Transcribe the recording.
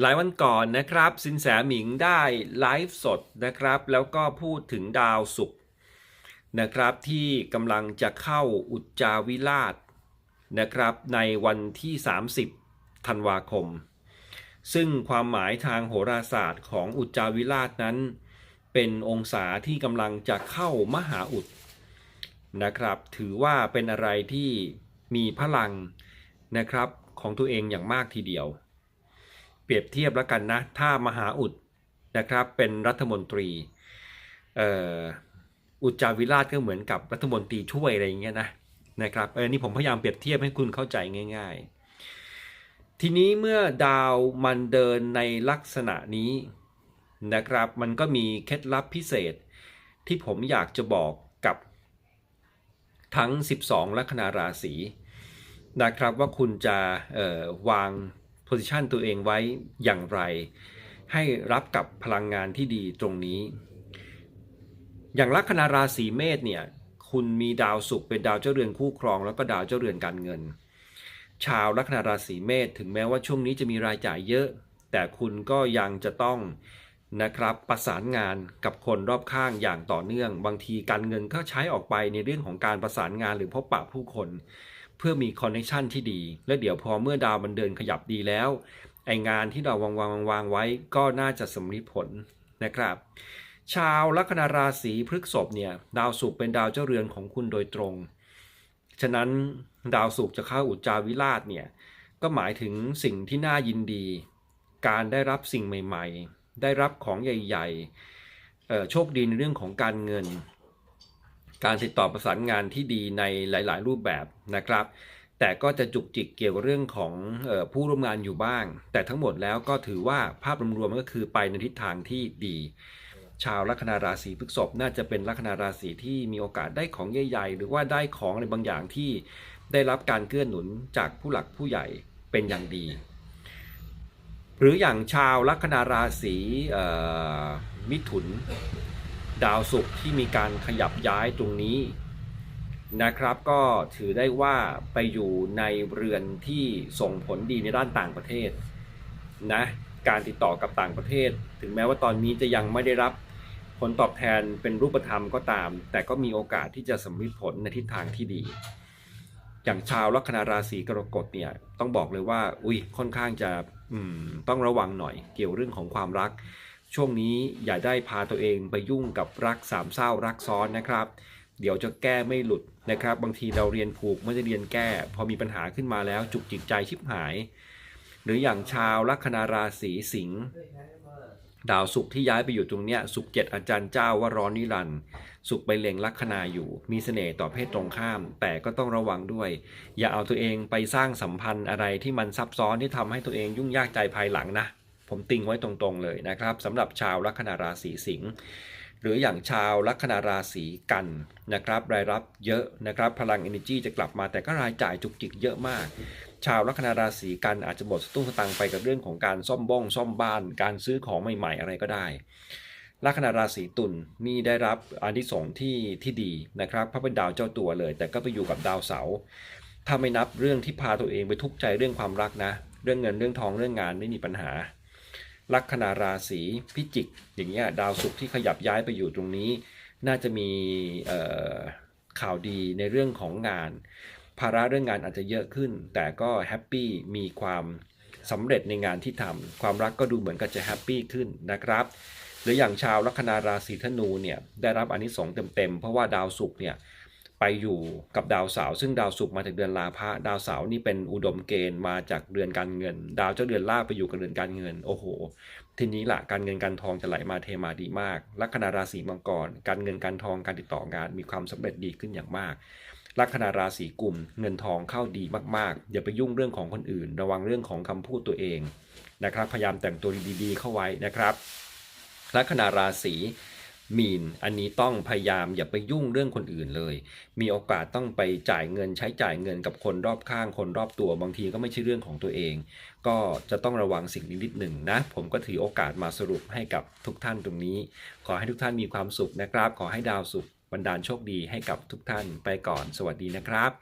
หลายวันก่อนนะครับ สินแสหมิงได้ไลฟ์สดนะครับ แล้วก็พูดถึงดาวศุกร์นะครับที่กำลังจะเข้าอุจจาวิราชนะครับในวันที่ 30 ธันวาคม ซึ่งความหมายทางโหราศาสตร์ของอุจจาวิราชนั้น เป็นองศาที่กำลังจะเข้ามหาอุดนะครับ ถือว่าเป็นอะไรที่มีพลังนะครับของตัวเองอย่างมากทีเดียว เปรียบเทียบแล้วกันนะ ถ้ามหาอุดนะครับเป็นรัฐมนตรีเอ่อุจจาวิราชก็เหมือนกับรัฐมนตรีช่วยอะไรอย่างเงี้ยนะนะครับเออนี่ผมพยายามเปรียบเทียบให้คุณเข้าใจง่าย ๆ ทีนี้เมื่อดาวมันเดินในลักษณะนี้นะครับ มันก็มีเคล็ดลับพิเศษ ที่ผมอยากจะบอกกับทั้ง 12 ลัคนาราศีนะครับว่าคุณจะวาง โพสิชันตัวเองไว้อย่างไร ให้รับกับพลังงานที่ดีตรงนี้ อย่างลัคนาราศีเมษเนี่ยคุณมีดาวศุกร์เป็นดาวเจ้าเรือนคู่ครอง แล้วก็ดาวเจ้าเรือนการเงิน ชาวลัคนาราศีเมษถึงแม้ว่าช่วงนี้จะมีรายจ่ายเยอะ แต่คุณก็ยังจะต้องนะครับประสานงานกับคนรอบข้างอย่างต่อเนื่อง บางทีการเงินก็ใช้ออกไปในเรื่องของการประสานงานหรือพบปะผู้คน พื่อมีคอนเนคชันที่ดี แล้วเดี๋ยวพอเมื่อดาวมันเดินขยับดีแล้วไองานที่เราวางวางวางวางไว้ก็น่าจะสำลิผลนะครับ ชาวลัคนาราศีพฤกษภเนี่ยดาวศุกร์เป็นดาวเจ้าเรือนของคุณโดยตรง ฉะนั้นดาวศุกร์จะเข้าอุจจาวิราชเนี่ยก็หมายถึงสิ่งที่น่ายินดี การได้รับสิ่งใหม่ ๆ ได้รับของใหญ่ๆโชคดีในเรื่องของการเงิน การติดต่อประสานงานที่ดีในหลาย ๆ รูปแบบนะครับ แต่ก็จะจุกจิกเกี่ยวกับเรื่องของผู้ร่วมงานอยู่บ้าง แต่ทั้งหมดแล้วก็ถือว่าภาพรวมๆก็คือไปในทิศทางที่ดี ชาวลัคนาราศีพฤษภน่าจะเป็นลัคนาราศีที่มีโอกาสได้ของใหญ่ๆ หรือว่าได้ของอะไรบางอย่างที่ได้รับการเกื้อหนุนจากผู้หลักผู้ใหญ่เป็นอย่างดี หรืออย่างชาวลัคนาราศีมิถุน ดาวศุกร์ที่มีการขยับย้ายตรงนี้นะครับ ก็ถือได้ว่าไปอยู่ในเรือนที่ส่งผลดีในด้านต่างประเทศนะการติดต่อกับต่างประเทศ ถึงแม้ว่าตอนนี้จะยังไม่ได้รับผลตอบแทนเป็นรูปธรรมก็ตาม แต่ก็มีโอกาสที่จะสำลิดผลในทิศทางที่ดี อย่างชาวลัคนาราศีกรกฎเนี่ยต้องบอกเลยว่า อุ้ยค่อนข้างจะต้องระวังหน่อยเกี่ยวเรื่องของความรัก ช่วงนี้อย่าได้พาตัวเองไปยุ่งกับรักสามเศร้ารักซ้อนนะครับ เดี๋ยวจะแก้ไม่หลุดนะครับ บางทีเราเรียนผูกไม่ได้เรียนแก้ พอมีปัญหาขึ้นมาแล้วจุกจิตใจชิบหาย หรืออย่างชาวลัคนาราศีสิงห์ดาวศุกร์ที่ย้ายไปอยู่ตรงเนี้ยศุกร์เจ็ดอาจารย์เจ้าว่าร้อนนิรันดร์ศุกร์ไปเล็งลัคนาอยู่ มีเสน่ห์ต่อเพศตรงข้าม แต่ก็ต้องระวังด้วย อย่าเอาตัวเองไปสร้างสัมพันธ์อะไรที่มันซับซ้อนที่ทำให้ตัวเองยุ่งยากใจภายหลังนะ ผมติงไว้ตรงๆเลยนะครับสำหรับชาวลัคนาราศีสิงห์หรืออย่างชาวลัคนาราศีกันนะครับรายรับเยอะนะครับ พลัง energy จะกลับมาแต่ก็รายจ่ายจุกจิกเยอะมาก ชาวลัคนาราศีกันอาจจะหมดสตุ้งสตังไปกับเรื่องของการซ่อมบ้องซ่อมบ้าน การซื้อของใหม่ๆ อะไรก็ได้ลัคนาราศีตุลนี่ได้รับอานิสงส์ที่ที่ดีนะครับเพราะเป็นดาวเจ้าตัวเลย แต่ก็ไปอยู่กับดาวเสาร์ถ้าไม่นับเรื่องที่พาตัวเองไปทุกข์ใจเรื่องความรักนะ เรื่องเงินเรื่องทองเรื่องงานไม่มีปัญหา ลัคนาราศีพิจิก อย่างเงี้ยดาวศุกร์ที่ขยับย้ายไปอยู่ตรงนี้ น่าจะมีข่าวดีในเรื่องของงาน ภาระเรื่องงานอาจจะเยอะขึ้น แต่ก็แฮปปี้มีความสำเร็จในงานที่ทำความรักก็ดูเหมือนกับจะแฮปปี้ขึ้นนะครับ หรืออย่างชาวลัคนาราศีธนูเนี่ยได้รับอานิสงส์เต็มๆเพราะว่าดาวศุกร์เนี่ย ไปอยู่กับดาวเสาร์ซึ่งดาวศุกร์มาจากเดือนลาภะดาวเสาร์นี่เป็นอุดมเกณฑ์มาจากเดือนการเงิน ดาวเจ้าเดือนลาไปอยู่กับเดือนการเงิน โอ้โห ทีนี้ละการเงินการทองจะไหลมาเทมาดีมาก ลัคนาราศีมังกร การเงินการทองการติดต่องานมีความสำเร็จดีขึ้นอย่างมาก ลัคนาราศีกลุ่มเงินทองเข้าดีมากๆ อย่าไปยุ่งเรื่องของคนอื่น ระวังเรื่องของคำพูดตัวเองนะครับ พยายามแต่งตัวดีๆ เข้าไว้นะครับ ลัคนาราศี มีน อันนี้ต้องพยายามอย่าไปยุ่งเรื่องคนอื่นเลย มีโอกาสต้องไปจ่ายเงินใช้จ่ายเงินกับคนรอบข้าง คนรอบตัวบางทีก็ไม่ใช่เรื่องของตัวเอง ก็จะต้องระวังสิ่งนี้นิดหนึ่งนะ ผมก็ถือโอกาสมาสรุปให้กับทุกท่านตรงนี้ ขอให้ทุกท่านมีความสุขนะครับ ขอให้ดาวสุขบันดาลโชคดีให้กับทุกท่านไปก่อน สวัสดีนะครับ